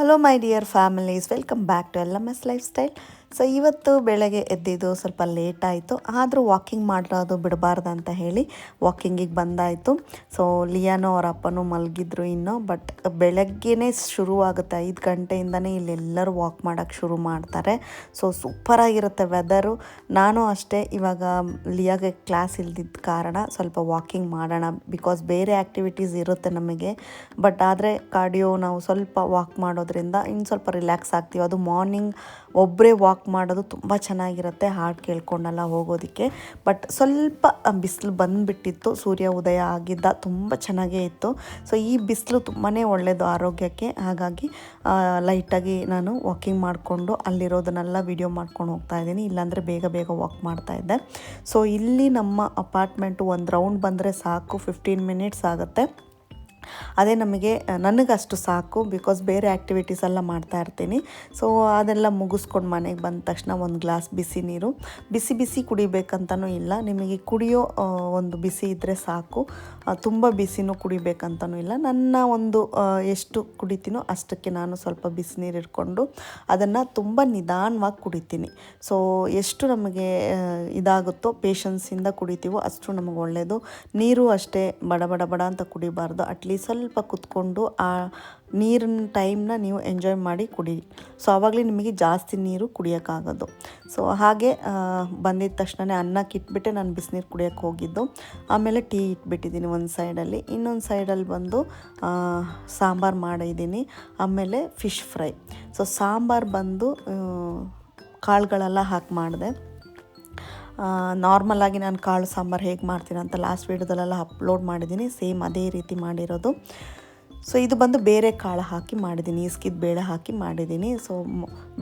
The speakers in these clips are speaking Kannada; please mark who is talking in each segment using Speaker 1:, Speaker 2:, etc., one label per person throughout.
Speaker 1: Hello my dear families welcome back to L M S life style so ಇವತ್ತು ಬೆಳಗ್ಗೆ ಎದ್ದಿದ್ದು ಸ್ವಲ್ಪ ಲೇಟ್ ಆಯಿತು. ಆದರೂ ವಾಕಿಂಗ್ ಮಾಡೋದು ಬಿಡಬಾರ್ದು ಅಂತ ಹೇಳಿ ವಾಕಿಂಗಿಗೆ ಬಂದಾಯಿತು. ಸೊ ಲಿಯಾನೋ ಅವ್ರ ಅಪ್ಪನೂ ಮಲಗಿದ್ರು ಇನ್ನು ಬಟ್ ಬೆಳಗ್ಗೆನೇ ಶುರುವಾಗುತ್ತೆ. ಐದು ಗಂಟೆಯಿಂದನೇ ಇಲ್ಲೆಲ್ಲರೂ ವಾಕ್ ಮಾಡೋಕ್ಕೆ ಶುರು ಮಾಡ್ತಾರೆ. ಸೊ ಸೂಪರಾಗಿರುತ್ತೆ ವೆದರು ನಾನು ಅಷ್ಟೇ ಇವಾಗ ಲಿಯಾಗೆ ಕ್ಲಾಸ್ ಇಲ್ದಿದ್ದ ಕಾರಣ ಸ್ವಲ್ಪ ವಾಕಿಂಗ್ ಮಾಡೋಣ ಬಿಕಾಸ್ ಬೇರೆ ಆ್ಯಕ್ಟಿವಿಟೀಸ್ ಇರುತ್ತೆ ನಮಗೆ. ಬಟ್ ಆದರೆ ಕಾರ್ಡಿಯೋ ನಾವು ಸ್ವಲ್ಪ ವಾಕ್ ಮಾಡೋದ್ರಿಂದ ಇನ್ನು ಸ್ವಲ್ಪ ರಿಲ್ಯಾಕ್ಸ್ ಆಗ್ತೀವಿ. ಅದು ಮಾರ್ನಿಂಗ್ ಒಬ್ಬರೇ ವಾಕ್ ಮಾಡೋದು ತುಂಬ ಚೆನ್ನಾಗಿರುತ್ತೆ, ಹಾಡು ಕೇಳ್ಕೊಂಡೆಲ್ಲ ಹೋಗೋದಕ್ಕೆ. ಬಟ್ ಸ್ವಲ್ಪ ಬಿಸಿಲು ಬಂದುಬಿಟ್ಟಿತ್ತು, ಸೂರ್ಯ ಉದಯ ಆಗಿದ್ದ ತುಂಬ ಚೆನ್ನಾಗೇ ಇತ್ತು. ಸೊ ಈ ಬಿಸಿಲು ತುಂಬಾ ಒಳ್ಳೆಯದು ಆರೋಗ್ಯಕ್ಕೆ. ಹಾಗಾಗಿ ಲೈಟಾಗಿ ನಾನು ವಾಕಿಂಗ್ ಮಾಡಿಕೊಂಡು ಅಲ್ಲಿರೋದನ್ನೆಲ್ಲ ವಿಡಿಯೋ ಮಾಡ್ಕೊಂಡು ಹೋಗ್ತಾ ಇದ್ದೀನಿ. ಇಲ್ಲಾಂದರೆ ಬೇಗ ಬೇಗ ವಾಕ್ ಮಾಡ್ತಾ ಇದ್ದೆ. ಸೊ ಇಲ್ಲಿ ನಮ್ಮ ಅಪಾರ್ಟ್ಮೆಂಟು ಒಂದು ರೌಂಡ್ ಬಂದರೆ ಸಾಕು ಫಿಫ್ಟೀನ್ ಮಿನಿಟ್ಸ್ ಆಗುತ್ತೆ. ಅದೇ ನಮಗೆ ನನಗಷ್ಟು ಸಾಕು ಬಿಕಾಸ್ ಬೇರೆ ಆ್ಯಕ್ಟಿವಿಟೀಸ್ ಎಲ್ಲ ಮಾಡ್ತಾ ಇರ್ತೀನಿ. ಸೊ ಅದೆಲ್ಲ ಮುಗಿಸ್ಕೊಂಡು ಮನೆಗೆ ಬಂದ ತಕ್ಷಣ ಒಂದು ಗ್ಲಾಸ್ ಬಿಸಿ ನೀರು. ಬಿಸಿ ಬಿಸಿ ಕುಡಿಬೇಕಂತನೂ ಇಲ್ಲ. ನಿಮಗೆ ಕುಡಿಯೋ ಒಂದು ಬಿಸಿ ಇದ್ದರೆ ಸಾಕು. ತುಂಬ ಬಿಸಿನೂ ಕುಡಿಬೇಕಂತನೂ ಇಲ್ಲ. ನನ್ನ ಒಂದು ಎಷ್ಟು ಕುಡಿತೀನೋ ಅಷ್ಟಕ್ಕೆ ನಾನು ಸ್ವಲ್ಪ ಬಿಸಿನೀರು ಇಟ್ಕೊಂಡು ಅದನ್ನು ತುಂಬ ನಿಧಾನವಾಗಿ ಕುಡಿತೀನಿ. ಸೊ ಎಷ್ಟು ನಮಗೆ ಇದಾಗುತ್ತೋ ಪೇಷನ್ಸಿಂದ ಕುಡಿತೀವೋ ಅಷ್ಟು ನಮಗೆ ಒಳ್ಳೆಯದು ನೀರು ಅಷ್ಟೇ ಬಡ ಬಡ ಬಡ ಅಂತ ಕುಡಿಬಾರ್ದು. ಅಟ್ಲೀಸ್ಟ್ ಸ್ವಲ್ಪ ಕುತ್ಕೊಂಡು ಆ ನೀರಿನ ಟೈಮ್ನ ನೀವು ಎಂಜಾಯ್ ಮಾಡಿ ಕುಡಿ. ಸೊ ಆವಾಗಲೇ ನಿಮಗೆ ಜಾಸ್ತಿ ನೀರು ಕುಡಿಯೋಕ್ಕಾಗೋದು. ಸೊ ಹಾಗೆ ಬಂದಿದ್ದ ತಕ್ಷಣವೇ ಅನ್ನಕ್ಕೆ ಇಟ್ಬಿಟ್ಟೆ ನಾನು ಬಿಸಿನೀರು ಕುಡಿಯೋಕ್ಕೆ ಹೋಗಿದ್ದು. ಆಮೇಲೆ ಟೀ ಇಟ್ಬಿಟ್ಟಿದ್ದೀನಿ ಒಂದು ಸೈಡಲ್ಲಿ ಇನ್ನೊಂದು ಸೈಡಲ್ಲಿ ಬಂದು ಸಾಂಬಾರು ಮಾಡಿದ್ದೀನಿ. ಆಮೇಲೆ ಫಿಶ್ ಫ್ರೈ ಸೊ ಸಾಂಬಾರು ಬಂದು ಕಾಳುಗಳೆಲ್ಲ ಹಾಕಿ ಮಾಡಿದೆ. ನಾರ್ಮಲಾಗಿ ನಾನು ಕಾಳು ಸಾಂಬಾರು ಹೇಗೆ ಮಾಡ್ತೀನಿ ಅಂತ ಲಾಸ್ಟ್ ವೀಡಿಯೋದಲ್ಲೆಲ್ಲ ಅಪ್ಲೋಡ್ ಮಾಡಿದ್ದೀನಿ. ಸೇಮ್ ಅದೇ ರೀತಿ ಮಾಡಿರೋದು. ಸೊ ಇದು ಬಂದು ಬೇರೆ ಕಾಳು ಹಾಕಿ ಮಾಡಿದ್ದೀನಿ. ಇಸ್ಕಿದ ಬೇಳೆ ಹಾಕಿ ಮಾಡಿದ್ದೀನಿ. ಸೊ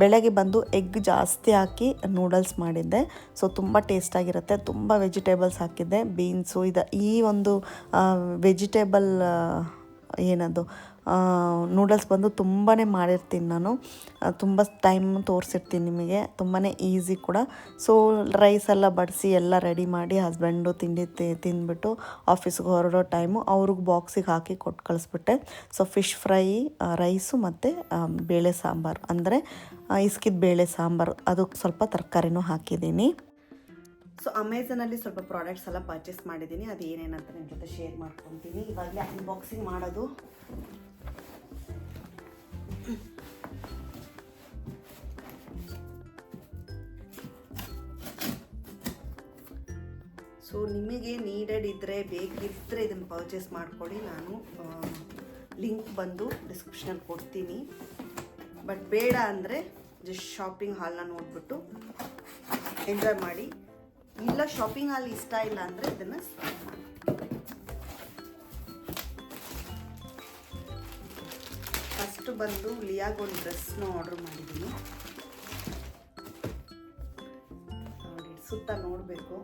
Speaker 1: ಬೆಳಗ್ಗೆ ಬಂದು ಎಗ್ ಜಾಸ್ತಿ ಹಾಕಿ ನೂಡಲ್ಸ್ ಮಾಡಿದ್ದೆ. ಸೊ ತುಂಬ ಟೇಸ್ಟಾಗಿರುತ್ತೆ ತುಂಬ ವೆಜಿಟೇಬಲ್ಸ್ ಹಾಕಿದ್ದೆ. ಬೀನ್ಸು ಇದು ಈ ಒಂದು ವೆಜಿಟೇಬಲ್ ಏನದು ನೂಡಲ್ಸ್ ಬಂದು ತುಂಬಾ ಮಾಡಿರ್ತೀನಿ ನಾನು. ತುಂಬ ಟೈಮ್ ತೋರಿಸಿರ್ತೀನಿ ನಿಮಗೆ. ತುಂಬಾ ಈಸಿ ಕೂಡ. ಸೊ ರೈಸ್ ಎಲ್ಲ ಬಡಿಸಿ ಎಲ್ಲ ರೆಡಿ ಮಾಡಿ ಹಸ್ಬೆಂಡು ತಿಂಡಿ ತಿಂದ್ಬಿಟ್ಟು ಆಫೀಸ್ಗೆ ಹೊರಡೋ ಟೈಮು ಅವ್ರಿಗೆ ಬಾಕ್ಸಿಗೆ ಹಾಕಿ ಕೊಟ್ಟು ಕಳಿಸ್ಬಿಟ್ಟೆ. ಸೊ ಫಿಶ್ ಫ್ರೈ ರೈಸು ಮತ್ತು ಬೇಳೆ ಸಾಂಬಾರು. ಅಂದರೆ ಇಸ್ಕಿದ ಬೇಳೆ ಸಾಂಬಾರು. ಅದಕ್ಕೆ ಸ್ವಲ್ಪ ತರಕಾರಿನೂ ಹಾಕಿದ್ದೀನಿ. ಸೊ ಅಮೆಝನಲ್ಲಿ ಸ್ವಲ್ಪ ಪ್ರಾಡಕ್ಟ್ಸ್ ಎಲ್ಲ ಪರ್ಚೇಸ್ ಮಾಡಿದ್ದೀನಿ. ಅದು ಏನೇನಂತ ನಿಮ್ಮ ಜೊತೆ ಶೇರ್ ಮಾಡ್ಕೊತೀನಿ. ಇವಾಗಲೇ ಅನ್ಬಾಕ್ಸಿಂಗ್ ಮಾಡೋದು. ಸೊ ನಿಮಗೆ ನೀಡೆಡ್ ಇದ್ದರೆ ಬೇಕಿದ್ದರೆ ಇದನ್ನು ಪರ್ಚೇಸ್ ಮಾಡ್ಕೊಳ್ಳಿ ನಾನು ಲಿಂಕ್ ಬಂದು ಡಿಸ್ಕ್ರಿಪ್ಷನಲ್ಲಿ ಕೊಡ್ತೀನಿ. ಬಟ್ ಬೇಡ ಅಂದರೆ ಜಸ್ಟ್ ಶಾಪಿಂಗ್ ಹಾಲ್ನ ನೋಡಿಬಿಟ್ಟು ಎಂಜಾಯ್ ಮಾಡಿ. ಇಲ್ಲ ಶಾಪಿಂಗ್ ಹಾಲ್ ಇಷ್ಟ ಇಲ್ಲ ಅಂದರೆ ಇದನ್ನು ಸ್ಕಿಪ್ ಫಸ್ಟ್ ಬಂದು ಲಿಯಾಗ್ ಒಂದು ಡ್ರೆಸ್ನ ಆರ್ಡರ್ ಮಾಡಿದ್ದೀನಿ. ನೋಡಿ, ಸುತ್ತ ನೋಡಬೇಕು.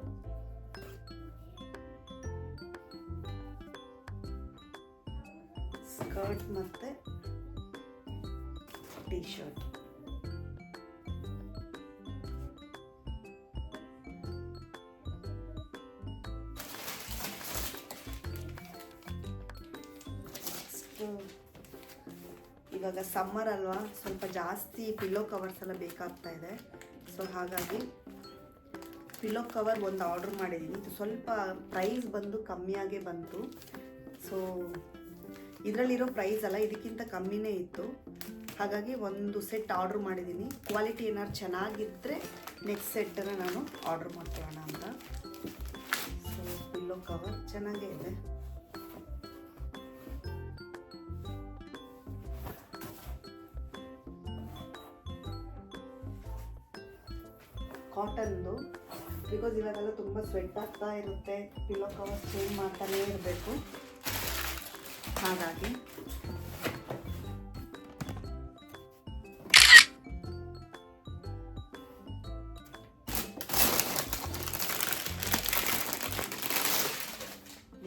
Speaker 1: ಸ್ಕರ್ಟ್ ಮತ್ತು ಟೀ ಶರ್ಟ್ ಇವಾಗ ಸಮ್ಮರ್ ಅಲ್ವಾ? ಸ್ವಲ್ಪ ಜಾಸ್ತಿ ಪಿಲ್ಲೋ ಕವರ್ಸ್ ಎಲ್ಲ ಬೇಕಾಗ್ತಾ ಇದೆ. ಸೊ, ಹಾಗಾಗಿ ಪಿಲ್ಲೋ ಕವರ್ ಒಂದು ಆರ್ಡ್ರ್ ಮಾಡಿದ್ದೀನಿ. ಸ್ವಲ್ಪ ಪ್ರೈಸ್ ಬಂದು ಕಮ್ಮಿಯಾಗೇ ಬಂತು. ಸೊ ಇದರಲ್ಲಿರೋ ಪ್ರೈಸ್ ಅಲ್ಲ ಇದಕ್ಕಿಂತ ಕಮ್ಮಿನೇ ಇತ್ತು. ಹಾಗಾಗಿ ಒಂದು ಸೆಟ್ ಆರ್ಡ್ರ್ ಮಾಡಿದ್ದೀನಿ. ಕ್ವಾಲಿಟಿ ಏನಾದ್ರು ಚೆನ್ನಾಗಿದ್ದರೆ ನೆಕ್ಸ್ಟ್ ಸೆಟ್ಟನ್ನು ನಾನು ಆರ್ಡ್ರ್ ಮಾಡ್ಕೊಳ್ಳೋಣ ಅಂತ. ಸೊ ಪಿಲ್ಲೋ ಕವರ್ ಚೆನ್ನಾಗೇ ಇದೆ. ಕಾಟನ್ದು ಬಿಕಾಸ್ ಇವಾಗೆಲ್ಲ ತುಂಬ ಸ್ವೆಟ್ ಆಗ್ತಾ ಇರುತ್ತೆ ಪಿಲ್ಲೋ ಕವರ್ ಚೇಂಜ್ ಮಾಡ್ತಾನೇ ಇರಬೇಕು. ಹಾಗಾಗಿ.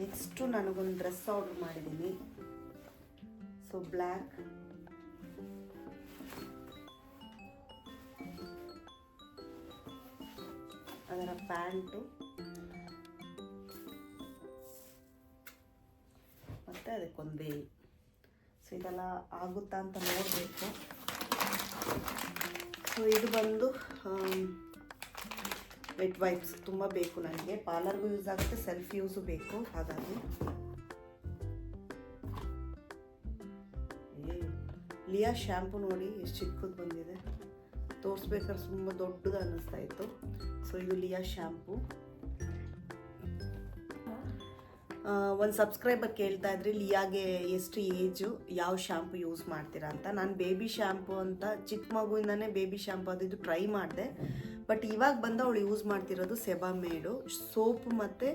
Speaker 1: ನೆಕ್ಸ್ಟು ನನಗೊಂದು ಡ್ರೆಸ್ ಆರ್ಡ್ರ್ ಮಾಡಿದ್ದೀನಿ. ಸೊ ಬ್ಲ್ಯಾಕ್ ಅದರ ಪ್ಯಾಂಟು ಮತ್ತು ಅದಕ್ಕೊಂದು ಬೇಯಿ ಸೊ ಇದೆಲ್ಲ ಆಗುತ್ತಾ ಅಂತ ನೋಡಬೇಕು. ಸೊ ಇದು ಬಂದು ವೆಟ್ ವೈಪ್ಸ್ ತುಂಬ ಬೇಕು ನನಗೆ. ಪಾರ್ಲರ್ಗೂ ಯೂಸ್ ಆಗುತ್ತೆ ಸೆಲ್ಫ್ ಯೂಸು ಬೇಕು, ಹಾಗಾಗಿ. ಲಿಯಾ ಶ್ಯಾಂಪು ನೋಡಿ, ಎಷ್ಟು ಚಿಕ್ಕದು ಬಂದಿದೆ. ತೋರಿಸ್ಬೇಕಾದ್ರೆ ತುಂಬ ದೊಡ್ಡದು ಅನ್ನಿಸ್ತಾ ಇತ್ತು. ಸೊ ಇದು ಲಿಯಾ ಶ್ಯಾಂಪು ಒಂದು ಸಬ್ಸ್ಕ್ರೈಬರ್ ಕೇಳ್ತಾ ಇದ್ರಿ, ಲಿಯಾಗೆ ಎಷ್ಟು ಏಜು, ಯಾವ ಶ್ಯಾಂಪು ಯೂಸ್ ಮಾಡ್ತೀರಾ ಅಂತ. ನಾನು ಬೇಬಿ ಶ್ಯಾಂಪು ಅಂತ ಚಿಕ್ಕ ಮಗುವಿಂದನೇ ಬೇಬಿ ಶ್ಯಾಂಪು ಅದು ಇದು ಟ್ರೈ ಮಾಡಿದೆ. ಬಟ್ ಇವಾಗ ಬಂದು ಅವಳು ಯೂಸ್ ಮಾಡ್ತಿರೋದು ಸೆಬಾಮೇಡು ಸೋಪು ಮತ್ತು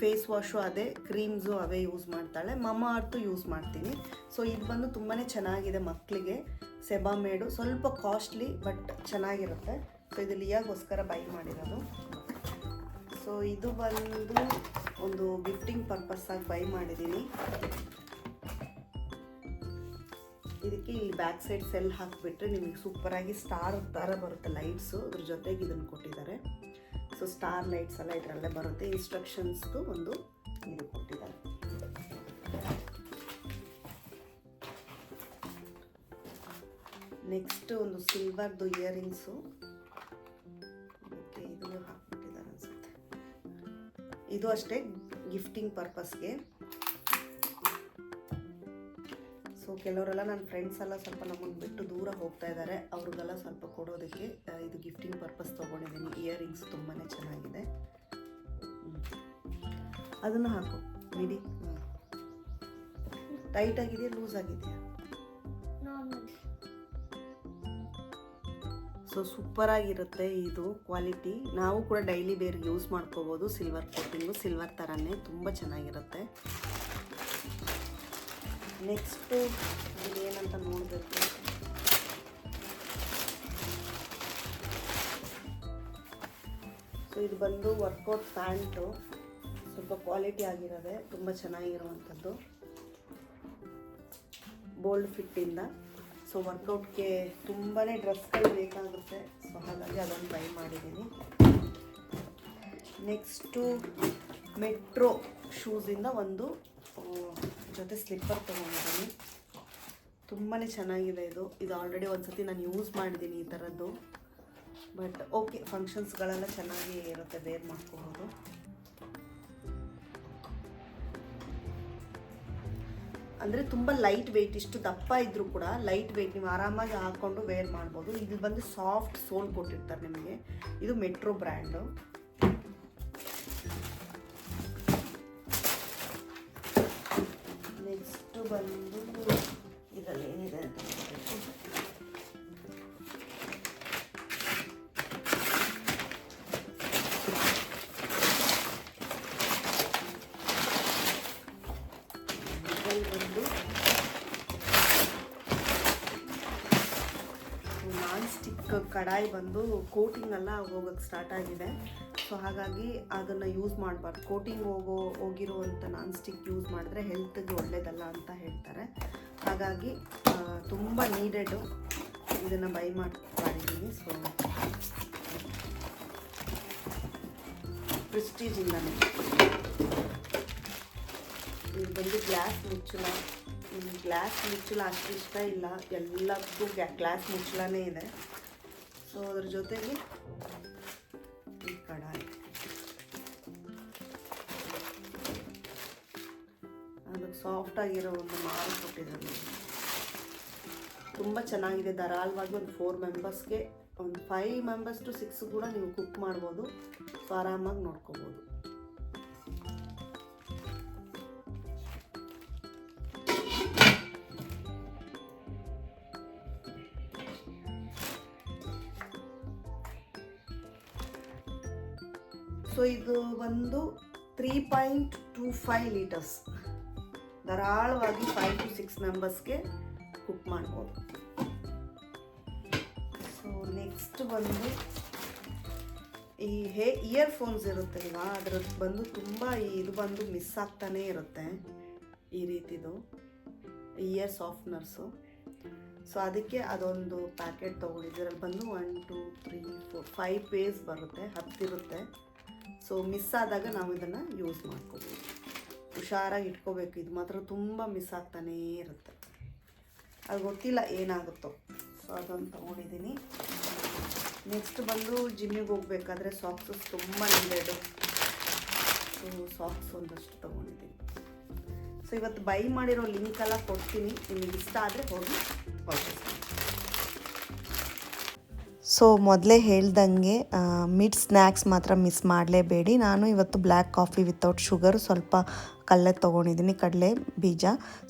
Speaker 1: ಫೇಸ್ ವಾಶು ಅದೇ ಕ್ರೀಮ್ಸು ಅವೇ ಯೂಸ್ ಮಾಡ್ತಾಳೆ. ಮಮ್ಮ ಅರ್ತು ಯೂಸ್ ಮಾಡ್ತೀನಿ. ಸೊ ಇದು ಬಂದು ತುಂಬಾ ಚೆನ್ನಾಗಿದೆ ಮಕ್ಕಳಿಗೆ ಸೆಬಾಮೇಡು ಸ್ವಲ್ಪ ಕಾಸ್ಟ್ಲಿ ಬಟ್ ಚೆನ್ನಾಗಿರುತ್ತೆ. ಸೊ ಇದು ಲಿಯಾಗೋಸ್ಕರ ಬೈ ಮಾಡಿರೋದು. ಸೊ ಇದು ಬಂದು ಒಂದು ಗಿಫ್ಟಿಂಗ್ ಆಗಿ ಬೈ ಮಾಡಿದ್ದೀನಿ ಇದಕ್ಕೆ ಇಲ್ಲಿ ಬ್ಯಾಕ್ ಸೈಡ್ ಸೆಲ್ ಹಾಕಿಬಿಟ್ರೆ ನಿಮಗೆ ಸೂಪರಾಗಿ ಸ್ಟಾರ್ ಥರ ಬರುತ್ತೆ ಲೈಟ್ಸು ಅದ್ರ ಜೊತೆಗೆ ಇದನ್ನು ಕೊಟ್ಟಿದ್ದಾರೆ. ಸೊ ಸ್ಟಾರ್ ಲೈಟ್ಸ್ ಎಲ್ಲ ಇದರಲ್ಲೇ ಬರುತ್ತೆ. ಇನ್ಸ್ಟ್ರಕ್ಷನ್ಸ್ದು ಒಂದು ಇದು ಕೊಟ್ಟಿದ್ದಾರೆ. ನೆಕ್ಸ್ಟ್ ಒಂದು ಸಿಲ್ವರ್ದು ಇಯರಿಂಗ್ಸು ಇದು ಅಷ್ಟೇ ಗಿಫ್ಟಿಂಗ್ ಪರ್ಪಸ್ಗೆ ಸೊ ಕೆಲವರೆಲ್ಲ ನನ್ನ ಫ್ರೆಂಡ್ಸ್ ಎಲ್ಲ ಸ್ವಲ್ಪ ನಮ್ಮನ್ನು ಬಿಟ್ಟು ದೂರ ಹೋಗ್ತಾ ಇದ್ದಾರೆ. ಅವ್ರಿಗೆಲ್ಲ ಸ್ವಲ್ಪ ಕೊಡೋದಕ್ಕೆ ಇದು ಗಿಫ್ಟಿಂಗ್ ಪರ್ಪಸ್ ತೊಗೊಂಡಿದ್ದೀನಿ. ಇಯರಿಂಗ್ಸ್ ತುಂಬಾ ಚೆನ್ನಾಗಿದೆ. ಅದನ್ನು ಹಾಕು ಮಿಡಿ ಟೈಟ್ ಆಗಿದೆಯಾ ಲೂಸ್ ಆಗಿದೆಯಾ? ಸೊ ಸೂಪರ್ ಆಗಿರುತ್ತೆ ಇದು ಕ್ವಾಲಿಟಿ ನಾವು ಕೂಡ ಡೈಲಿ ಬೇರ್ಗೆ ಯೂಸ್ ಮಾಡ್ಕೋಬೋದು. ಸಿಲ್ವರ್ ಕೋಟಿಂಗು ಸಿಲ್ವರ್ ಥರನೇ ತುಂಬ ಚೆನ್ನಾಗಿರುತ್ತೆ. ನೆಕ್ಸ್ಟು ಏನಂತ ನೋಡಬೇಕು? ಸೊ ಇದು ಬಂದು ವರ್ಕೌಟ್ ಪ್ಯಾಂಟು ಸ್ವಲ್ಪ ಕ್ವಾಲಿಟಿ ಆಗಿರೋದೆ ತುಂಬ ಚೆನ್ನಾಗಿರುವಂಥದ್ದು. ಬೋಲ್ಡ್ ಫಿಟ್ಟಿಂದ ಸೊ ವರ್ಕೌಟ್ಗೆ ತುಂಬಾ ಡ್ರೆಸ್ಗಳು ಬೇಕಾಗುತ್ತೆ. ಸೊ ಹಾಗಾಗಿ ಅದನ್ನು ಟ್ರೈ ಮಾಡಿದ್ದೀನಿ. ನೆಕ್ಸ್ಟು ಮೆಟ್ರೋ ಶೂಸಿಂದ ಒಂದು ಜೊತೆ ಸ್ಲಿಪ್ಪರ್ ತೊಗೊಂಡಿದ್ದೀನಿ. ತುಂಬಾ ಚೆನ್ನಾಗಿದೆ ಇದು. ಇದು ಆಲ್ರೆಡಿ ಒಂದು ಸತಿ ನಾನು ಯೂಸ್ ಮಾಡಿದ್ದೀನಿ ಈ ಥರದ್ದು. ಬಟ್ ಓಕೆ, ಫಂಕ್ಷನ್ಸ್ಗಳೆಲ್ಲ ಚೆನ್ನಾಗಿ ಇರುತ್ತೆ ಬೇರ್ ಮಾಡ್ಕೋಬೋದು. ಅಂದರೆ ತುಂಬ ಲೈಟ್ ವೆಯ್ಟ್ ಇಷ್ಟು ದಪ್ಪ ಇದ್ದರೂ ಕೂಡ ಲೈಟ್ ವೆಯ್ಟ್ ನೀವು ಆರಾಮಾಗಿ ಹಾಕ್ಕೊಂಡು ವೇರ್ ಮಾಡ್ಬೋದು. ಇದು ಬಂದು ಸಾಫ್ಟ್ ಸೋಲ್ ಕೊಟ್ಟಿರ್ತಾರೆ ನಿಮಗೆ. ಇದು ಮೆಟ್ರೋ ಬ್ರ್ಯಾಂಡು ನೆಕ್ಸ್ಟು ಬಂದು ಇದರಲ್ಲಿ ಏನಿದೆ ಅಂತ ಕಡಾಯಿ ಬಂದು ಕೋಟಿಂಗ್ ಎಲ್ಲ ಹೋಗೋಕ್ಕೆ ಸ್ಟಾರ್ಟ್ ಆಗಿದೆ. ಸೊ ಹಾಗಾಗಿ ಅದನ್ನು ಯೂಸ್ ಮಾಡಬಾರ್ದು. ಕೋಟಿಂಗ್ ಹೋಗೋ ಹೋಗಿರುವಂಥ ನಾನ್ ಸ್ಟಿಕ್ ಯೂಸ್ ಮಾಡಿದ್ರೆ ಹೆಲ್ತ್ಗೆ ಒಳ್ಳೇದಲ್ಲ ಅಂತ ಹೇಳ್ತಾರೆ. ಹಾಗಾಗಿ ತುಂಬ ನೀಡೆಡು ಇದನ್ನು ಬೈ ಮಾಡಿ, ಮಾಡಿದ್ದೀನಿ. ಸೊ ಪ್ರಿಸ್ಟೀಜಿಂದನೇ ಇದು ಬಂದು ಗ್ಲಾಸ್ ಮುಚ್ಚಳ. ಗ್ಲಾಸ್ ಮುಚ್ಚಳ ಅಷ್ಟು ಇಷ್ಟ ಇಲ್ಲ. ಎಲ್ಲದಕ್ಕೂ ಗ್ಲಾಸ್ ಮುಚ್ಚಳನೇ ಇದೆ. ಸೊ ಅದ್ರ ಜೊತೆಗೆ ಈ ಕಡಾಯಿ. ಅದಕ್ಕೆ ಸಾಫ್ಟ್ ಆಗಿರೋ ಒಂದು ಮಾರು ಕೊಟ್ಟಿದ್ದಾರೆ ತುಂಬ ಚೆನ್ನಾಗಿದೆ. ಧಾರಾಳವಾಗಿ ಒಂದು ಫೋರ್ ಮೆಂಬರ್ಸ್ಗೆ ಒಂದು ಫೈವ್ ಮೆಂಬರ್ಸ್ ಟು ಸಿಕ್ಸ್ ಕೂಡ ನೀವು ಕುಕ್ ಮಾಡ್ಬೋದು. ಸೊ ಆರಾಮಾಗಿ ನೋಡ್ಕೋಬೋದು. ಸೊ ಇದು ಬಂದು three point two five litres ಧಾರಾಳವಾಗಿ ಫೈವ್ ಟು ಸಿಕ್ಸ್ ಮೆಂಬರ್ಸ್ಗೆ ಕುಕ್ ಮಾಡ್ಬೋದು. ಸೊ ನೆಕ್ಸ್ಟ್ ಬಂದು ಈ ಹೇ ಇಯರ್ಫೋನ್ಸ್ ಇರುತ್ತಲ್ವಾ, ಅದ್ರದ್ದು ಬಂದು ತುಂಬ ಇದು ಬಂದು ಮಿಸ್ ಆಗ್ತಾನೇ ಇರುತ್ತೆ ಈ ರೀತಿದು ಇಯರ್ ಸಾಫ್ಟ್ನರ್ಸು ಸೊ ಅದಕ್ಕೆ ಅದೊಂದು ಪ್ಯಾಕೆಟ್ ತೊಗೊಂಡಿದ್ದೆ. ಅದ್ರಲ್ಲಿ ಬಂದು one two three four five piece ಬರುತ್ತೆ, ಹತ್ತಿರುತ್ತೆ. ಸೊ ಮಿಸ್ ಆದಾಗ ನಾವು ಇದನ್ನು ಯೂಸ್ ಮಾಡ್ಕೋಬೋದು. ಹುಷಾರಾಗಿ ಇಟ್ಕೋಬೇಕು. ಇದು ಮಾತ್ರ ತುಂಬ ಮಿಸ್ ಆಗ್ತಾನೇ ಇರುತ್ತೆ. ಅದು ಗೊತ್ತಿಲ್ಲ ಏನಾಗುತ್ತೋ. ಸೊ ಅದನ್ನು ತೊಗೊಂಡಿದ್ದೀನಿ. ನೆಕ್ಸ್ಟ್ ಬಂದು ಜಿಮ್ಮಿಗೆ ಹೋಗ್ಬೇಕಾದ್ರೆ ಸಾಕ್ಸಸ್ ತುಂಬ ನೀಡೆಡು ಸೊ ಸಾಕ್ಸ್ ಒಂದಷ್ಟು ತೊಗೊಂಡಿದ್ದೀನಿ. ಸೊ ಇವತ್ತು ಬೈ ಮಾಡಿರೋ ಲಿಂಕ್ ಎಲ್ಲ ಕೊಡ್ತೀನಿ. ನಿಮಗೆ ಇಷ್ಟ ಆದರೆ ಹೋಗಿ ಪರ್ಚೇಸ್ ಸೊ ಮೊದಲೇ ಹೇಳ್ದಂಗೆ ಮಿಡ್ ಸ್ನ್ಯಾಕ್ಸ್ ಮಾತ್ರ ಮಿಸ್ ಮಾಡಲೇಬೇಡಿ. ನಾನು ಇವತ್ತು ಬ್ಲ್ಯಾಕ್ ಕಾಫಿ ವಿತೌಟ್ ಶುಗರ್ ಸ್ವಲ್ಪ ಕಲ್ಲೆ ತೊಗೊಂಡಿದ್ದೀನಿ, ಕಡಲೆ ಬೀಜ.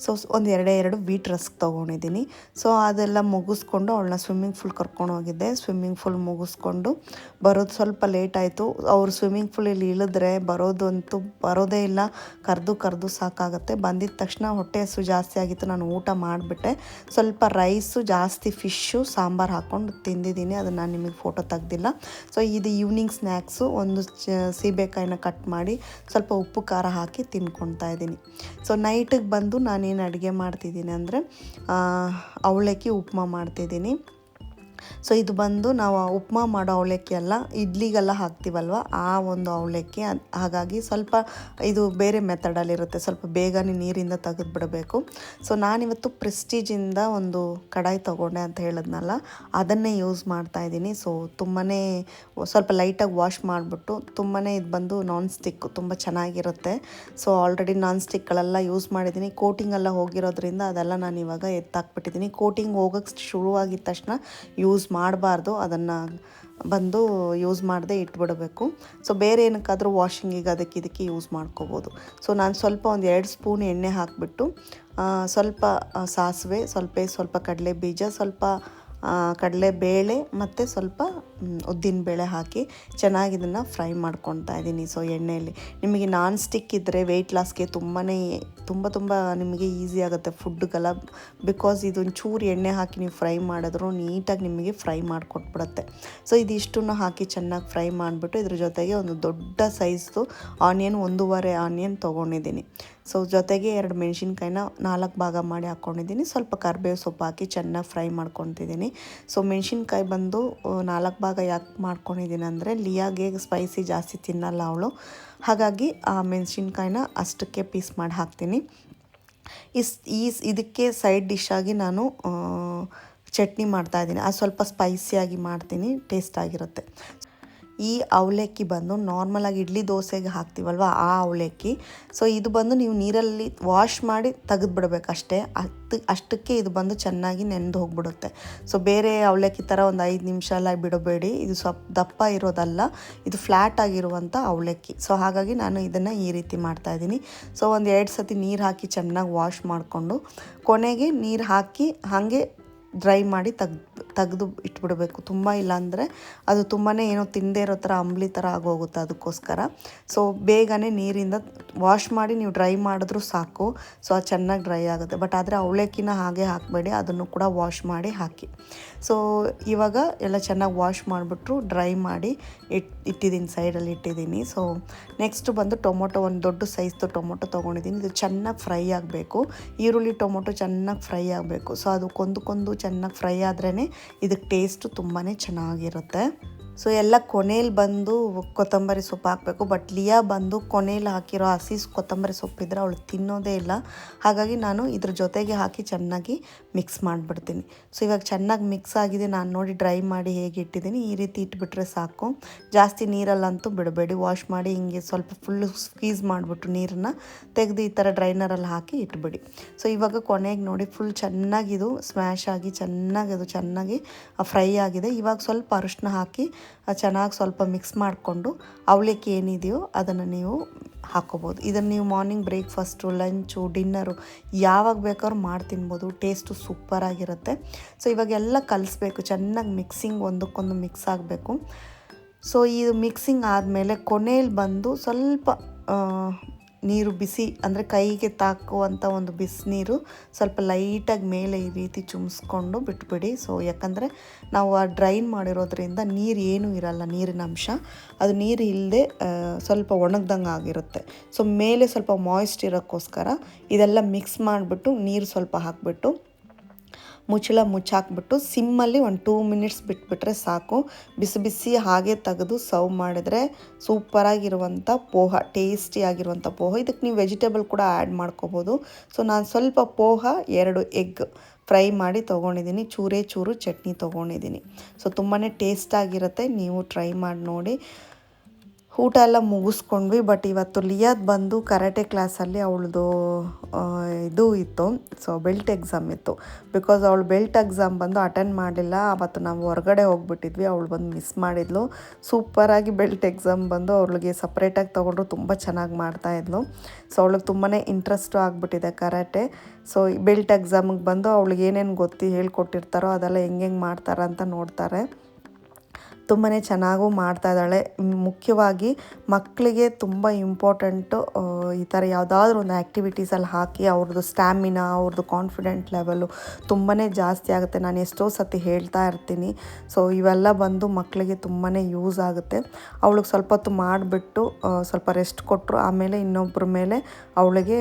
Speaker 1: ಸೊ ಒಂದು ಎರಡೇ ಎರಡು ವೀಟ್ ರಸ್ಕ್ ತೊಗೊಂಡಿದ್ದೀನಿ. ಸೊ ಅದೆಲ್ಲ ಮುಗಿಸ್ಕೊಂಡು ಅವಳನ್ನ ಸ್ವಿಮ್ಮಿಂಗ್ ಫೂಲ್ ಕರ್ಕೊಂಡು ಹೋಗಿದ್ದೆ. ಸ್ವಿಮ್ಮಿಂಗ್ ಫೂಲ್ ಮುಗಿಸ್ಕೊಂಡು ಬರೋದು ಸ್ವಲ್ಪ ಲೇಟ್ ಆಯಿತು. ಅವ್ರು ಸ್ವಿಮ್ಮಿಂಗ್ ಫೂಲಲ್ಲಿ ಇಳಿದ್ರೆ ಬರೋದು ಬರೋದೇ ಇಲ್ಲ. ಕರೆದು ಕರೆದು ಸಾಕಾಗುತ್ತೆ. ಬಂದಿದ್ದ ತಕ್ಷಣ ಹೊಟ್ಟೆ ಹಸು ಜಾಸ್ತಿ ಆಗಿತ್ತು. ನಾನು ಊಟ ಮಾಡಿಬಿಟ್ಟೆ. ಸ್ವಲ್ಪ ರೈಸು ಜಾಸ್ತಿ ಫಿಶ್ಶು ಸಾಂಬಾರು ಹಾಕ್ಕೊಂಡು ತಿಂದಿದ್ದೀನಿ. ಅದನ್ನು ನಾನು ನಿಮಗೆ ಫೋಟೋ ತೆಗ್ದಿಲ್ಲ. ಸೊ ಇದು ಈವ್ನಿಂಗ್ ಸ್ನ್ಯಾಕ್ಸು ಒಂದು ಸೀಬೆಕಾಯಿನ ಕಟ್ ಮಾಡಿ ಸ್ವಲ್ಪ ಉಪ್ಪು ಖಾರ ಹಾಕಿ ತಿನ್ಕೊತಾ ಇದ್ದೀನಿ. ಸೊ ನೈಟಿಗೆ ಬಂದು ನಾನೇನು ಅಡುಗೆ ಮಾಡ್ತಿದ್ದೀನಿ ಅಂದರೆ ಅವಲಕ್ಕಿ ಉಪ್ಮಾ ಮಾಡ್ತಿದ್ದೀನಿ. ಸೊ ಇದು ಬಂದು ನಾವು ಉಪ್ಮಾ ಮಾಡೋ ಅವಲಕ್ಕಿ ಅಲ್ಲ, ಇಡ್ಲಿಗೆಲ್ಲ ಹಾಕ್ತೀವಲ್ವ? ಆ ಒಂದು ಅವಲಕ್ಕಿ. ಹಾಗಾಗಿ ಸ್ವಲ್ಪ ಇದು ಬೇರೆ ಮೆಥಡಲ್ಲಿರುತ್ತೆ ಸ್ವಲ್ಪ ಬೇಗನೆ ನೀರಿಂದ ತೆಗೆದು ಬಿಡಬೇಕು ಸೊ ನಾನಿವತ್ತು ಪ್ರೆಸ್ಟೀಜಿಂದ ಒಂದು ಕಡಾಯಿ ತೊಗೊಂಡೆ ಅಂತ ಹೇಳಿದ್ನಲ್ಲ, ಅದನ್ನೇ ಯೂಸ್ ಮಾಡ್ತಾ ಇದ್ದೀನಿ. ಸೊ ತುಂಬಾ ಸ್ವಲ್ಪ ಲೈಟಾಗಿ ವಾಶ್ ಮಾಡಿಬಿಟ್ಟು ತುಂಬಾ ಇದು ಬಂದು ನಾನ್ ಸ್ಟಿಕ್ ತುಂಬ ಚೆನ್ನಾಗಿರುತ್ತೆ. ಸೊ ಆಲ್ರೆಡಿ ನಾನ್ ಸ್ಟಿಕ್ಗಳೆಲ್ಲ ಯೂಸ್ ಮಾಡಿದ್ದೀನಿ. ಕೋಟಿಂಗ್ ಎಲ್ಲ ಹೋಗಿರೋದ್ರಿಂದ ಅದೆಲ್ಲ ನಾನು ಇವಾಗ ಎತ್ತಾಕ್ಬಿಟ್ಟಿದ್ದೀನಿ. ಕೋಟಿಂಗ್ ಹೋಗೋಕ್ಕೆ ಶುರುವಾಗಿದ್ದ ತಕ್ಷಣ ಮಾಡಬಾರ್ದು, ಅದನ್ನು ಬಂದು ಯೂಸ್ ಮಾಡದೆ ಇಟ್ಬಿಡಬೇಕು. ಸೊ ಬೇರೆ ಏನಕ್ಕಾದರೂ ವಾಷಿಂಗಿಗೆ ಅದಕ್ಕೆ ಇದಕ್ಕೆ ಯೂಸ್ ಮಾಡ್ಕೋಬೋದು. ಸೊ ನಾನು ಸ್ವಲ್ಪ ಒಂದು ಎರಡು ಸ್ಪೂನ್ ಎಣ್ಣೆ ಹಾಕಿಬಿಟ್ಟು ಸ್ವಲ್ಪ ಸಾಸಿವೆ, ಸ್ವಲ್ಪ ಸ್ವಲ್ಪ ಕಡಲೆ ಬೀಜ ಸ್ವಲ್ಪ ಕಡಲೆ ಬೇಳೆ ಮತ್ತು ಸ್ವಲ್ಪ ಉದ್ದಿನ ಬೇಳೆ ಹಾಕಿ ಚೆನ್ನಾಗಿ ಇದನ್ನು ಫ್ರೈ ಮಾಡ್ಕೊತಾ ಇದ್ದೀನಿ. ಸೊ ಎಣ್ಣೆಯಲ್ಲಿ. ನಿಮಗೆ ನಾನ್ ಸ್ಟಿಕ್ ಇದ್ದರೆ ವೆಯ್ಟ್ ಲಾಸ್ಗೆ ತುಂಬಾ ತುಂಬ ತುಂಬ ನಿಮಗೆ ಈಸಿ ಆಗುತ್ತೆ ಫುಡ್ಗೆಲ್ಲ ಬಿಕಾಸ್ ಇದೊಂದು ಚೂರು ಎಣ್ಣೆ ಹಾಕಿ ನೀವು ಫ್ರೈ ಮಾಡಿದ್ರು ನೀಟಾಗಿ ನಿಮಗೆ ಫ್ರೈ ಮಾಡಿಕೊಟ್ಬಿಡುತ್ತೆ. ಸೊ ಇದಿಷ್ಟನ್ನು ಹಾಕಿ ಚೆನ್ನಾಗಿ ಫ್ರೈ ಮಾಡಿಬಿಟ್ಟು ಇದ್ರ ಜೊತೆಗೆ ಒಂದು ದೊಡ್ಡ ಸೈಜ್ದು ಆನಿಯನ್ ಒಂದೂವರೆ ಆನಿಯನ್ ತೊಗೊಂಡಿದ್ದೀನಿ. ಸೊ ಜೊತೆಗೆ ಎರಡು ಮೆಣಸಿನ್ಕಾಯಿನ ನಾಲ್ಕು ಭಾಗ ಮಾಡಿ ಹಾಕ್ಕೊಂಡಿದ್ದೀನಿ. ಸ್ವಲ್ಪ ಕರಿಬೇವು ಸೊಪ್ಪು ಹಾಕಿ ಚೆನ್ನಾಗಿ ಫ್ರೈ ಮಾಡ್ಕೊತಿದ್ದೀನಿ. ಸೊ ಮೆಣಸಿನ್ಕಾಯಿ ಬಂದು ನಾಲ್ಕು ಭಾಗ ಯಾಕೆ ಮಾಡ್ಕೊಂಡಿದ್ದೀನಿ ಅಂದರೆ, ಲಿಯಾಗೆ ಸ್ಪೈಸಿ ಜಾಸ್ತಿ ತಿನ್ನಲ್ಲ ಅವಳು. ಹಾಗಾಗಿ ಆ ಮೆಣಸಿನ್ಕಾಯಿನ ಅಷ್ಟಕ್ಕೆ ಪೀಸ್ ಮಾಡಿ ಹಾಕ್ತೀನಿ. ಇಸ್ ಈ ಇದಕ್ಕೆ ಸೈಡ್ ಡಿಶ್ ಆಗಿ ನಾನು ಚಟ್ನಿ ಮಾಡ್ತಾಯಿದ್ದೀನಿ ಅದು ಸ್ವಲ್ಪ ಸ್ಪೈಸಿಯಾಗಿ ಮಾಡ್ತೀನಿ. ಟೇಸ್ಟ್ ಆಗಿರುತ್ತೆ. ಈ ಅವಲಕ್ಕಿ ಬಂದು ನಾರ್ಮಲಾಗಿ ಇಡ್ಲಿ ದೋಸೆಗೆ ಹಾಕ್ತೀವಲ್ವ ಆ ಅವಲಕ್ಕಿ. ಸೊ ಇದು ಬಂದು ನೀವು ನೀರಲ್ಲಿ ವಾಶ್ ಮಾಡಿ ತೆಗೆದು ಅಷ್ಟು. ಅಷ್ಟಕ್ಕೆ ಇದು ಬಂದು ಚೆನ್ನಾಗಿ ನೆನೆದು ಹೋಗ್ಬಿಡುತ್ತೆ. ಸೊ ಬೇರೆ ಅವಲಕ್ಕಿ ಥರ ಒಂದು ಐದು ನಿಮಿಷ ಎಲ್ಲ ಬಿಡಬೇಡಿ. ಇದು ಸ್ವಲ್ಪ ದಪ್ಪ ಇರೋದಲ್ಲ, ಇದು ಫ್ಲ್ಯಾಟ್ ಆಗಿರುವಂಥ ಅವಲಕ್ಕಿ. ಸೊ ಹಾಗಾಗಿ ನಾನು ಇದನ್ನು ಈ ರೀತಿ ಮಾಡ್ತಾಯಿದ್ದೀನಿ ಸೊ ಒಂದು ಎರಡು ಸತಿ ನೀರು ಹಾಕಿ ಚೆನ್ನಾಗಿ ವಾಶ್ ಮಾಡಿಕೊಂಡು, ಕೊನೆಗೆ ನೀರು ಹಾಕಿ ಹಾಗೆ ಡ್ರೈ ಮಾಡಿ ತೆಗ್ದು, ತೆಗೆದು ಇಟ್ಬಿಡಬೇಕು. ತುಂಬ ಇಲ್ಲಾಂದರೆ ಅದು ತುಂಬಾ ಏನೋ ತಿಂದೇ ಇರೋ ಥರ ಅಂಬ್ಲಿ ಥರ ಆಗೋಗುತ್ತೆ ಅದಕ್ಕೋಸ್ಕರ. ಸೊ ಬೇಗನೆ ನೀರಿಂದ ವಾಶ್ ಮಾಡಿ ನೀವು ಡ್ರೈ ಮಾಡಿದ್ರೂ ಸಾಕು. ಸೊ ಅದು ಚೆನ್ನಾಗಿ ಡ್ರೈ ಆಗುತ್ತೆ. ಬಟ್ ಆದರೆ ಅವಳೇಕಿನ ಹಾಗೆ ಹಾಕಬೇಡಿ. ಅದನ್ನು ಕೂಡ ವಾಶ್ ಮಾಡಿ ಹಾಕಿ. ಸೊ ಇವಾಗ ಎಲ್ಲ ಚೆನ್ನಾಗಿ ವಾಶ್ ಮಾಡಿಬಿಟ್ರು ಡ್ರೈ ಮಾಡಿ ಇಟ್, ಇಟ್ಟಿದ್ದೀನಿ ಸೈಡಲ್ಲಿ ಇಟ್ಟಿದ್ದೀನಿ. ಸೊ ನೆಕ್ಸ್ಟ್ ಬಂದು ಟೊಮೊಟೊ, ಒಂದು ದೊಡ್ಡ ಸೈಜ್ದು ಟೊಮೊಟೊ ತೊಗೊಂಡಿದ್ದೀನಿ. ಇದು ಚೆನ್ನಾಗಿ ಫ್ರೈ ಆಗಬೇಕು. ಈರುಳ್ಳಿ, ಟೊಮೊಟೊ ಚೆನ್ನಾಗಿ ಫ್ರೈ ಆಗಬೇಕು. ಸೊ ಅದು ಕೊಂದು ಚೆನ್ನಾಗಿ ಫ್ರೈ ಆದ್ರೇ ಇದಕ್ಕೆ ಟೇಸ್ಟು ತುಂಬಾ ಚೆನ್ನಾಗಿರುತ್ತೆ. ಸೊ ಎಲ್ಲ ಕೊನೇಲಿ ಬಂದು ಕೊತ್ತಂಬರಿ ಸೊಪ್ಪು ಹಾಕಬೇಕು. ಬಟ್ ಲಿಯಾ ಬಂದು ಕೊನೆಯಲ್ಲಿ ಹಾಕಿರೋ ಹಸಿ ಕೊತ್ತಂಬರಿ ಸೊಪ್ಪಿದ್ರೆ ಅವಳು ತಿನ್ನೋದೇ ಇಲ್ಲ. ಹಾಗಾಗಿ ನಾನು ಇದ್ರ ಜೊತೆಗೆ ಹಾಕಿ ಚೆನ್ನಾಗಿ ಮಿಕ್ಸ್ ಮಾಡಿಬಿಡ್ತೀನಿ. ಸೊ ಇವಾಗ ಚೆನ್ನಾಗಿ ಮಿಕ್ಸ್ ಆಗಿದೆ. ನಾನು ನೋಡಿ ಡ್ರೈ ಮಾಡಿ ಹೇಗೆ ಇಟ್ಟಿದ್ದೀನಿ. ಈ ರೀತಿ ಇಟ್ಬಿಟ್ರೆ ಸಾಕು. ಜಾಸ್ತಿ ನೀರಲ್ಲಂತೂ ಬಿಡಬೇಡಿ. ವಾಶ್ ಮಾಡಿ ಹಿಂಗೆ ಸ್ವಲ್ಪ ಫುಲ್ಲು ಸ್ಕೀಸ್ ಮಾಡಿಬಿಟ್ಟು ನೀರನ್ನ ತೆಗೆದು ಈ ಥರ ಡ್ರೈನರಲ್ಲಿ ಹಾಕಿ ಇಟ್ಬಿಡಿ. ಸೊ ಇವಾಗ ಕೊನೆಗೆ ನೋಡಿ ಫುಲ್ ಚೆನ್ನಾಗಿದು ಸ್ಮ್ಯಾಶ್ ಆಗಿ ಚೆನ್ನಾಗಿ ಅದು ಚೆನ್ನಾಗಿ ಫ್ರೈ ಆಗಿದೆ. ಇವಾಗ ಸ್ವಲ್ಪ ಅರಿಶಿನ ಹಾಕಿ ಚೆನ್ನಾಗಿ ಸ್ವಲ್ಪ ಮಿಕ್ಸ್ ಮಾಡಿಕೊಂಡು ಅವಲಕ್ಕಿ ಏನಿದೆಯೋ ಅದನ್ನು ನೀವು ಹಾಕೋಬೋದು. ಇದನ್ನು ನೀವು ಮಾರ್ನಿಂಗ್ ಬ್ರೇಕ್ಫಾಸ್ಟು ಲಂಚು ಡಿನ್ನರು ಯಾವಾಗ ಬೇಕಾದ್ರೂ ಮಾಡಿ ತಿನ್ಬೋದು. ಟೇಸ್ಟು ಸೂಪರಾಗಿರುತ್ತೆ ಸೊ ಇವಾಗೆಲ್ಲ ಕಲಿಸ್ಬೇಕು. ಚೆನ್ನಾಗಿ ಮಿಕ್ಸಿಂಗ್ ಒಂದಕ್ಕೊಂದು ಮಿಕ್ಸ್ ಆಗಬೇಕು. ಸೊ ಇದು ಮಿಕ್ಸಿಂಗ್ ಆದಮೇಲೆ ಕೊನೆಯಲ್ಲಿ ಬಂದು ಸ್ವಲ್ಪ ನೀರು ಬಿಸಿ, ಅಂದರೆ ಕೈಗೆ ತಾಕುವಂಥ ಒಂದು ಬಿಸಿನೀರು ಸ್ವಲ್ಪ ಲೈಟಾಗಿ ಮೇಲೆ ಈ ರೀತಿ ಚುಮ್ಸ್ಕೊಂಡು ಬಿಟ್ಬಿಡಿ. ಸೊ ಯಾಕಂದರೆ ನಾವು ಆ ಡ್ರೈನ್ ಮಾಡಿರೋದ್ರಿಂದ ನೀರು ಏನೂ ಇರಲ್ಲ, ನೀರಿನ ಅಂಶ. ಅದು ನೀರು ಇಲ್ಲದೆ ಸ್ವಲ್ಪ ಒಣಗ್ದಂಗೆ ಆಗಿರುತ್ತೆ. ಸೊ ಮೇಲೆ ಸ್ವಲ್ಪ ಮಾಯ್ಸ್ಟ್ ಇರೋಕ್ಕೋಸ್ಕರ ಇದೆಲ್ಲ ಮಿಕ್ಸ್ ಮಾಡಿಬಿಟ್ಟು ನೀರು ಸ್ವಲ್ಪ ಹಾಕಿಬಿಟ್ಟು ಮುಚ್ಚಳ ಮುಚ್ಚಾಕ್ಬಿಟ್ಟು ಸಿಮ್ಮಲ್ಲಿ ಒಂದು ಟೂ ಮಿನಿಟ್ಸ್ ಬಿಟ್ಬಿಟ್ರೆ ಸಾಕು. ಬಿಸಿ ಬಿಸಿ ಹಾಗೆ ತೆಗೆದು ಸರ್ವ್ ಮಾಡಿದ್ರೆ ಸೂಪರಾಗಿರುವಂಥ ಪೋಹ, ಟೇಸ್ಟಿಯಾಗಿರುವಂಥ ಪೋಹ. ಇದಕ್ಕೆ ನೀವು ವೆಜಿಟೇಬಲ್ ಕೂಡ ಆ್ಯಡ್ ಮಾಡ್ಕೋಬೋದು. ಸೊ, ನಾನು ಸ್ವಲ್ಪ ಪೋಹ, ಎರಡು ಎಗ್ ಫ್ರೈ ಮಾಡಿ ತೊಗೊಂಡಿದ್ದೀನಿ. ಚೂರೇ ಚೂರು ಚಟ್ನಿ ತೊಗೊಂಡಿದ್ದೀನಿ. ಸೊ ತುಂಬಾ ಟೇಸ್ಟಾಗಿರುತ್ತೆ. ನೀವು ಟ್ರೈ ಮಾಡಿ ನೋಡಿ. ಊಟ ಎಲ್ಲ ಮುಗಿಸ್ಕೊಂಡ್ವಿ ಬಟ್ ಇವತ್ತು ಲಿಯಾದ್ ಬಂದು ಕರಾಟೆ ಕ್ಲಾಸಲ್ಲಿ ಅವಳದು ಇದು ಇತ್ತು. ಸೊ ಬೆಲ್ಟ್ ಎಕ್ಸಾಮ್ ಇತ್ತು. ಬಿಕಾಸ್ ಅವಳು ಬೆಲ್ಟ್ ಎಕ್ಸಾಮ್ ಬಂದು ಅಟೆಂಡ್ ಮಾಡಲಿಲ್ಲ ಆವತ್ತು ನಾವು ಹೊರಗಡೆ ಹೋಗ್ಬಿಟ್ಟಿದ್ವಿ, ಅವಳು ಬಂದು ಮಿಸ್ ಮಾಡಿದ್ಲು. ಸೂಪರಾಗಿ ಬೆಲ್ಟ್ ಎಕ್ಸಾಮ್ ಬಂದು ಅವಳಿಗೆ ಸಪ್ರೇಟಾಗಿ ತೊಗೊಂಡ್ರು, ತುಂಬ ಚೆನ್ನಾಗಿ ಮಾಡ್ತಾಯಿದ್ಲು ಸೊ ಅವಳಿಗೆ ತುಂಬಾ ಇಂಟ್ರೆಸ್ಟು ಆಗಿಬಿಟ್ಟಿದೆ ಕರಾಟೆ. ಸೊ ಬೆಲ್ಟ್ ಎಕ್ಸಾಮಿಗೆ ಬಂದು ಅವಳಿಗೆ ಏನೇನು ಗೊತ್ತಿ ಹೇಳ್ಕೊಟ್ಟಿರ್ತಾರೋ ಅದೆಲ್ಲ ಹೆಂಗೆ ಹೆಂಗೆ ಮಾಡ್ತಾರೆ ಅಂತ ನೋಡ್ತಾರೆ. ತುಂಬಾ ಚೆನ್ನಾಗೂ ಮಾಡ್ತಾ ಇದ್ದಾಳೆ. ಮುಖ್ಯವಾಗಿ ಮಕ್ಕಳಿಗೆ ತುಂಬ ಇಂಪಾರ್ಟೆಂಟು ಈ ಥರ ಯಾವುದಾದ್ರೂ ಒಂದು ಆ್ಯಕ್ಟಿವಿಟೀಸಲ್ಲಿ ಹಾಕಿ ಅವ್ರದ್ದು ಸ್ಟ್ಯಾಮಿನಾ ಅವ್ರದ್ದು ಕಾನ್ಫಿಡೆಂಟ್ ಲೆವೆಲು ತುಂಬಾ ಜಾಸ್ತಿ ಆಗುತ್ತೆ. ನಾನು ಎಷ್ಟೋ ಸತಿ ಹೇಳ್ತಾ ಇರ್ತೀನಿ. ಸೊ ಇವೆಲ್ಲ ಬಂದು ಮಕ್ಕಳಿಗೆ ತುಂಬಾ ಯೂಸ್ ಆಗುತ್ತೆ. ಅವಳಿಗೆ ಸ್ವಲ್ಪ ಹೊತ್ತು ಮಾಡಿಬಿಟ್ಟು ಸ್ವಲ್ಪ ರೆಸ್ಟ್ ಕೊಟ್ಟರು ಆಮೇಲೆ ಇನ್ನೊಬ್ಬರ ಮೇಲೆ ಅವಳಿಗೆ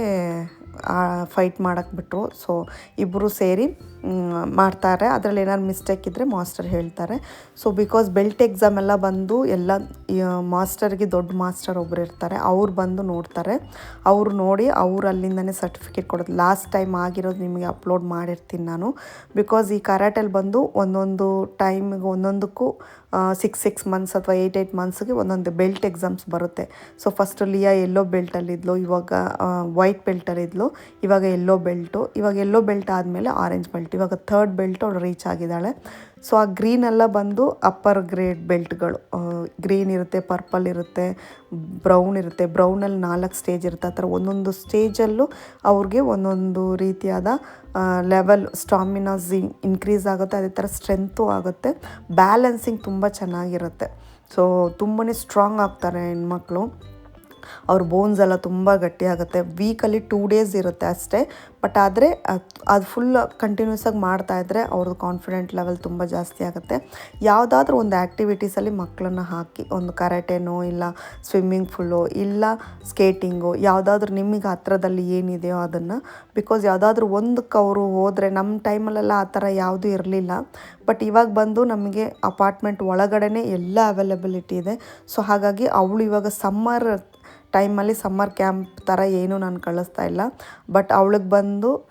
Speaker 1: ಫೈಟ್ ಮಾಡೋಕ್ಕೆ ಬಿಟ್ಟರು ಸೊ ಇಬ್ಬರು ಸೇರಿ ಮಾಡ್ತಾರೆ. ಅದರಲ್ಲಿ ಏನಾದ್ರು ಮಿಸ್ಟೇಕ್ ಇದ್ದರೆ ಮಾಸ್ಟರ್ ಹೇಳ್ತಾರೆ. ಸೊ ಬಿಕಾಸ್ ಬೆಲ್ಟ್ ಎಕ್ಸಾಮ್ ಎಲ್ಲ ಬಂದು ಎಲ್ಲ ಮಾಸ್ಟರ್ಗೆ ದೊಡ್ಡ ಮಾಸ್ಟರ್ ಒಬ್ಬರು ಇರ್ತಾರೆ. ಅವ್ರು ಬಂದು ನೋಡ್ತಾರೆ. ಅವರು ನೋಡಿ ಅವ್ರು ಅಲ್ಲಿಂದನೇ ಸರ್ಟಿಫಿಕೇಟ್ ಕೊಡೋದು. ಲಾಸ್ಟ್ ಟೈಮ್ ಆಗಿರೋದು ನಿಮಗೆ ಅಪ್ಲೋಡ್ ಮಾಡಿರ್ತೀನಿ ನಾನು. ಬಿಕಾಸ್ ಈ ಕರಾಟೆಲ್ಲಿ ಬಂದು ಒಂದೊಂದು ಟೈಮಿಗೆ ಒಂದೊಂದಕ್ಕೂ ಸಿಕ್ಸ್ ಸಿಕ್ಸ್ ಮಂತ್ಸ್ ಅಥವಾ ಏಯ್ಟ್ ಏಯ್ಟ್ ಮಂತ್ಸ್ಗೆ ಒಂದೊಂದು ಬೆಲ್ಟ್ ಎಕ್ಸಾಮ್ಸ್ ಬರುತ್ತೆ. ಸೊ ಫಸ್ಟ್ ಲಿಯಾ ಎಲ್ಲೋ ಬೆಲ್ಟಲ್ಲಿದ್ಲು ಇವಾಗ ವೈಟ್ ಬೆಲ್ಟಲ್ಲಿದ್ಲು ಇವಾಗ ಎಲ್ಲೋ ಬೆಲ್ಟು ಇವಾಗ ಎಲ್ಲೋ ಬೆಲ್ಟ್ ಆದಮೇಲೆ ಆರೆಂಜ್ ಬೆಲ್ಟ್ ಇವಾಗ ಥರ್ಡ್ ಬೆಲ್ಟ್ ಅವಳು ರೀಚ್ ಆಗಿದ್ದಾಳೆ. ಸೊ ಆ ಗ್ರೀನ್ ಎಲ್ಲ ಬಂದು ಅಪ್ಪರ್ ಗ್ರೇಡ್ ಬೆಲ್ಟ್ಗಳು ಗ್ರೀನ್ ಇರುತ್ತೆ, ಪರ್ಪಲ್ ಇರುತ್ತೆ, ಬ್ರೌನ್ ಇರುತ್ತೆ. ಬ್ರೌನಲ್ಲಿ ನಾಲ್ಕು ಸ್ಟೇಜ್ ಇರುತ್ತೆ. ಆ ಥರ ಒಂದೊಂದು ಸ್ಟೇಜಲ್ಲೂ ಅವ್ರಿಗೆ ಒಂದೊಂದು ರೀತಿಯಾದ ಲೆವೆಲ್ ಸ್ಟಾಮಿನಾಸ್ ಇನ್ಕ್ರೀಸ್ ಆಗುತ್ತೆ. ಅದೇ ಥರ ಸ್ಟ್ರೆಂತು ಆಗುತ್ತೆ. ಬ್ಯಾಲೆನ್ಸಿಂಗ್ ತುಂಬ ಚೆನ್ನಾಗಿರುತ್ತೆ. ಸೊ ತುಂಬಾ ಸ್ಟ್ರಾಂಗ್ ಆಗ್ತಾರೆ ಹೆಣ್ಮಕ್ಳು. ಅವ್ರ ಬೋನ್ಸ್ ಎಲ್ಲ ತುಂಬ ಗಟ್ಟಿಯಾಗುತ್ತೆ ವೀಕಲ್ಲಿ ಟೂ ಡೇಸ್ ಇರುತ್ತೆ ಅಷ್ಟೇ. ಬಟ್ ಆದರೆ ಅದು ಫುಲ್ ಕಂಟಿನ್ಯೂಸ್ ಆಗಿ ಇದ್ದರೆ ಅವ್ರದ್ದು ಕಾನ್ಫಿಡೆಂಟ್ ಲೆವೆಲ್ ತುಂಬ ಜಾಸ್ತಿ ಆಗುತ್ತೆ. ಯಾವುದಾದ್ರೂ ಒಂದು ಆ್ಯಕ್ಟಿವಿಟೀಸಲ್ಲಿ ಮಕ್ಕಳನ್ನ ಹಾಕಿ, ಒಂದು ಕರಾಟೆನೋ ಇಲ್ಲ ಸ್ವಿಮ್ಮಿಂಗ್ ಫುಲ್ಲು ಇಲ್ಲ ಸ್ಕೇಟಿಂಗು ಯಾವುದಾದ್ರೂ ನಿಮಗೆ ಹತ್ರದಲ್ಲಿ ಏನಿದೆಯೋ ಅದನ್ನು ಬಿಕಾಸ್ ಯಾವುದಾದ್ರೂ ಒಂದಕ್ಕೆ ಅವರು ಹೋದರೆ ನಮ್ಮ ಟೈಮಲ್ಲೆಲ್ಲ ಆ ಥರ ಯಾವುದೂ ಇರಲಿಲ್ಲ. ಬಟ್ ಇವಾಗ ಬಂದು ನಮಗೆ ಅಪಾರ್ಟ್ಮೆಂಟ್ ಒಳಗಡೆ ಎಲ್ಲ ಅವೈಲಬಿಲಿಟಿ ಇದೆ. ಸೊ ಹಾಗಾಗಿ ಅವಳು ಇವಾಗ ಸಮ್ಮರ್ ಟೈಮಲ್ಲಿ ಸಮ್ಮರ್ ಕ್ಯಾಂಪ್ ಥರ ಏನು ನಾನು ಕಳಿಸ್ತಾ ಇಲ್ಲ. ಬಟ್ ಅವಳಿಗೆ ಬಂದು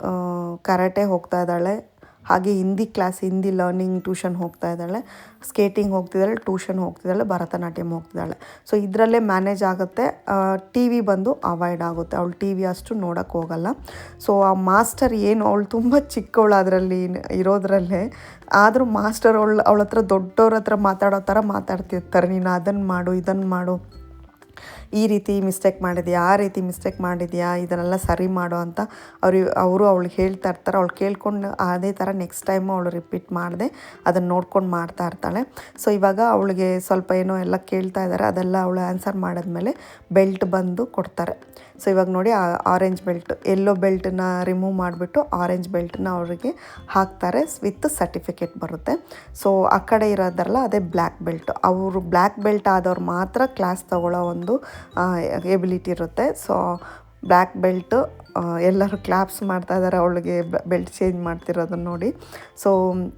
Speaker 1: ಕರಾಟೆ ಹೋಗ್ತಾ ಇದ್ದಾಳೆ. ಹಾಗೆ Hindi class, Hindi learning tuition ಹೋಗ್ತಾ ಇದ್ದಾಳೆ. ಸ್ಕೇಟಿಂಗ್ ಹೋಗ್ತಿದ್ದಾಳೆ, ಟ್ಯೂಷನ್ ಹೋಗ್ತಿದ್ದಾಳೆ, ಭರತನಾಟ್ಯಂ ಹೋಗ್ತಿದ್ದಾಳೆ. ಸೊ, ಇದರಲ್ಲೇ ಮ್ಯಾನೇಜ್ ಆಗುತ್ತೆ. ಟಿ ವಿ ಬಂದು ಅವಾಯ್ಡ್ ಆಗುತ್ತೆ. ಅವಳು ಟಿ ವಿ ಅಷ್ಟು ನೋಡೋಕ್ಕೆ ಹೋಗಲ್ಲ. ಸೊ, ಆ ಮಾಸ್ಟರ್ ಏನು, ಅವಳು ತುಂಬ ಚಿಕ್ಕವಳು ಅದರಲ್ಲಿ ಇರೋದ್ರಲ್ಲೇ. ಆದರೂ ಮಾಸ್ಟರ್ ಅವಳು, ಅವಳ ಹತ್ರ ದೊಡ್ಡವ್ರ ಹತ್ರ ಮಾತಾಡೋ ಥರ ಮಾತಾಡ್ತಿರ್ತಾರೆ. ನೀನು ಅದನ್ನು ಮಾಡು, ಇದನ್ನು ಮಾಡು. ಈ ರೀತಿ ಮಿಸ್ಟೇಕ್ ಮಾಡಿದ್ಯಾ, ಆ ರೀತಿ ಮಿಸ್ಟೇಕ್ ಮಾಡಿದ್ಯಾ, ಇದನ್ನೆಲ್ಲ ಸರಿ ಮಾಡು ಅಂತ ಅವ್ರು, ಅವರು ಅವಳು ಹೇಳ್ತಾ ಇರ್ತಾರೆ. ಅವಳು ಕೇಳ್ಕೊಂಡು ಅದೇ ಥರ ನೆಕ್ಸ್ಟ್ ಟೈಮು ಅವಳು ರಿಪೀಟ್ ಮಾಡಿದೆ ಅದನ್ನು ನೋಡ್ಕೊಂಡು ಮಾಡ್ತಾ ಇರ್ತಾಳೆ. ಸೊ ಇವಾಗ ಅವಳಿಗೆ ಸ್ವಲ್ಪ ಏನೋ ಎಲ್ಲ ಕೇಳ್ತಾ ಇದ್ದಾರೆ ಅದೆಲ್ಲ ಅವಳು ಆನ್ಸರ್ ಮಾಡಿದ್ಮೇಲೆ ಬೆಲ್ಟ್ ಬಂದು ಕೊಡ್ತಾರೆ. ಸೊ ಇವಾಗ ನೋಡಿ ಆರೆಂಜ್ ಬೆಲ್ಟ್ ಎಲ್ಲೋ ಬೆಲ್ಟನ್ನ ರಿಮೂವ್ ಮಾಡಿಬಿಟ್ಟು ಆರೆಂಜ್ ಬೆಲ್ಟನ್ನ ಅವರಿಗೆ ಹಾಕ್ತಾರೆ ವಿತ್ ಸರ್ಟಿಫಿಕೇಟ್ ಬರುತ್ತೆ. ಸೊ ಆ ಕಡೆ ಇರೋದ್ರಲ್ಲ ಅದೇ ಬ್ಲ್ಯಾಕ್ ಬೆಲ್ಟ್ ಅವರು ಬ್ಲ್ಯಾಕ್ ಬೆಲ್ಟ್ ಆದವ್ರು ಮಾತ್ರ ಕ್ಲಾಸ್ ತಗೊಳ್ಳೋ ಒಂದು ಎಬಿಲಿಟಿ ಇರುತ್ತೆ. ಸೊ ಬ್ಲ್ಯಾಕ್ ಬೆಲ್ಟು ಎಲ್ಲರೂ ಕ್ಲಾಪ್ಸ್ ಮಾಡ್ತಾ ಇದ್ದಾರೆ ಅವಳಿಗೆ ಬೆಲ್ಟ್ ಚೇಂಜ್ ಮಾಡ್ತಿರೋದನ್ನ ನೋಡಿ. ಸೊ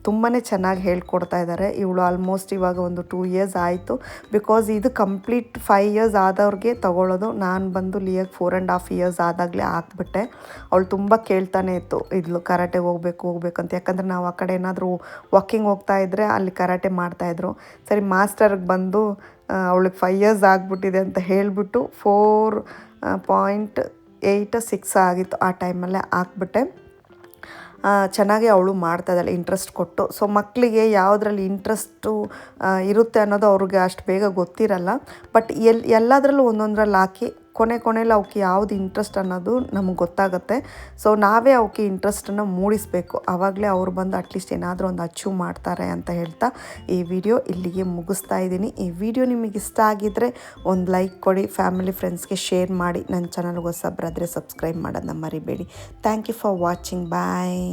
Speaker 1: ತುಂಬಾ ಚೆನ್ನಾಗಿ ಹೇಳ್ಕೊಡ್ತಾ ಇದ್ದಾರೆ ಇವಳು ಆಲ್ಮೋಸ್ಟ್ ಇವಾಗ ಒಂದು ಟೂ ಇಯರ್ಸ್ ಆಯಿತು. ಬಿಕಾಸ್ ಇದು ಕಂಪ್ಲೀಟ್ ಫೈವ್ ಇಯರ್ಸ್ ಆದವ್ರಿಗೆ ತೊಗೊಳ್ಳೋದು ನಾನು ಬಂದು ಲಿಯಾಗಿ ಫೋರ್ ಆ್ಯಂಡ್ ಹಾಫ್ ಇಯರ್ಸ್ ಆದಾಗಲೇ ಹಾಕ್ಬಿಟ್ಟೆ ಅವಳು ತುಂಬ ಕೇಳ್ತಾನೆ ಇತ್ತು, ಇದ್ಲು ಕರಾಟೆ ಹೋಗ್ಬೇಕು ಹೋಗ್ಬೇಕಂತ ಯಾಕಂದರೆ ನಾವು ಆ ಕಡೆ ಏನಾದರೂ ವಾಕಿಂಗ್ ಹೋಗ್ತಾ ಇದ್ದರೆ ಅಲ್ಲಿ ಕರಾಟೆ ಮಾಡ್ತಾಯಿದ್ರು ಸರಿ ಮಾಸ್ಟರ್ಗೆ ಬಂದು ಅವಳಿಗೆ ಫೈವ್ ಇಯರ್ಸ್ ಆಗಿಬಿಟ್ಟಿದೆ ಅಂತ ಹೇಳಿಬಿಟ್ಟು ಫೋರ್ ಪಾಯಿಂಟ್ ಏಯ್ಟ್ ಸಿಕ್ಸ್ ಆಗಿತ್ತು ಆ ಟೈಮಲ್ಲೇ ಹಾಕ್ಬಿಟ್ಟೆ ಚೆನ್ನಾಗಿ ಅವಳು ಮಾಡ್ತಾ ಇದ್ದಾಳೆ ಇಂಟ್ರೆಸ್ಟ್ ಕೊಟ್ಟು. ಸೊ ಮಕ್ಕಳಿಗೆ ಯಾವುದ್ರಲ್ಲಿ ಇಂಟ್ರೆಸ್ಟು ಇರುತ್ತೆ ಅನ್ನೋದು ಅವ್ರಿಗೆ ಅಷ್ಟು ಬೇಗ ಗೊತ್ತಿರಲ್ಲ. ಬಟ್ ಎಲ್, ಎಲ್ಲದರಲ್ಲೂ ಒಂದೊಂದರಲ್ಲಿ ಹಾಕಿ ಕೊನೆ ಕೊನೆಯಲ್ಲಿ ಅವಕ್ಕೆ ಯಾವುದು ಇಂಟ್ರೆಸ್ಟ್ ಅನ್ನೋದು ನಮ್ಗೆ ಗೊತ್ತಾಗುತ್ತೆ. ಸೊ ನಾವೇ ಅವಕ್ಕೆ ಇಂಟ್ರೆಸ್ಟನ್ನು ಮೂಡಿಸಬೇಕು. ಆವಾಗಲೇ ಅವ್ರು ಬಂದು ಅಟ್ಲೀಸ್ಟ್ ಏನಾದರೂ ಒಂದು ಅಚೀವ್ ಮಾಡ್ತಾರೆ ಅಂತ ಹೇಳ್ತಾ ಈ ವಿಡಿಯೋ ಇಲ್ಲಿಗೆ ಮುಗಿಸ್ತಾ ಇದ್ದೀನಿ. ಈ ವಿಡಿಯೋ ನಿಮಗೆ ಇಷ್ಟ ಆಗಿದ್ದರೆ ಒಂದು ಲೈಕ್ ಕೊಡಿ ಫ್ಯಾಮಿಲಿ ಫ್ರೆಂಡ್ಸ್ಗೆ ಶೇರ್ ಮಾಡಿ. ನನ್ನ ಚಾನಲ್ಗೆ ಹೊಸಬ್ರಾದರೆ ಸಬ್ಸ್ಕ್ರೈಬ್ ಮಾಡೋದನ್ನ ಮರಿಬೇಡಿ. Thank you for watching bye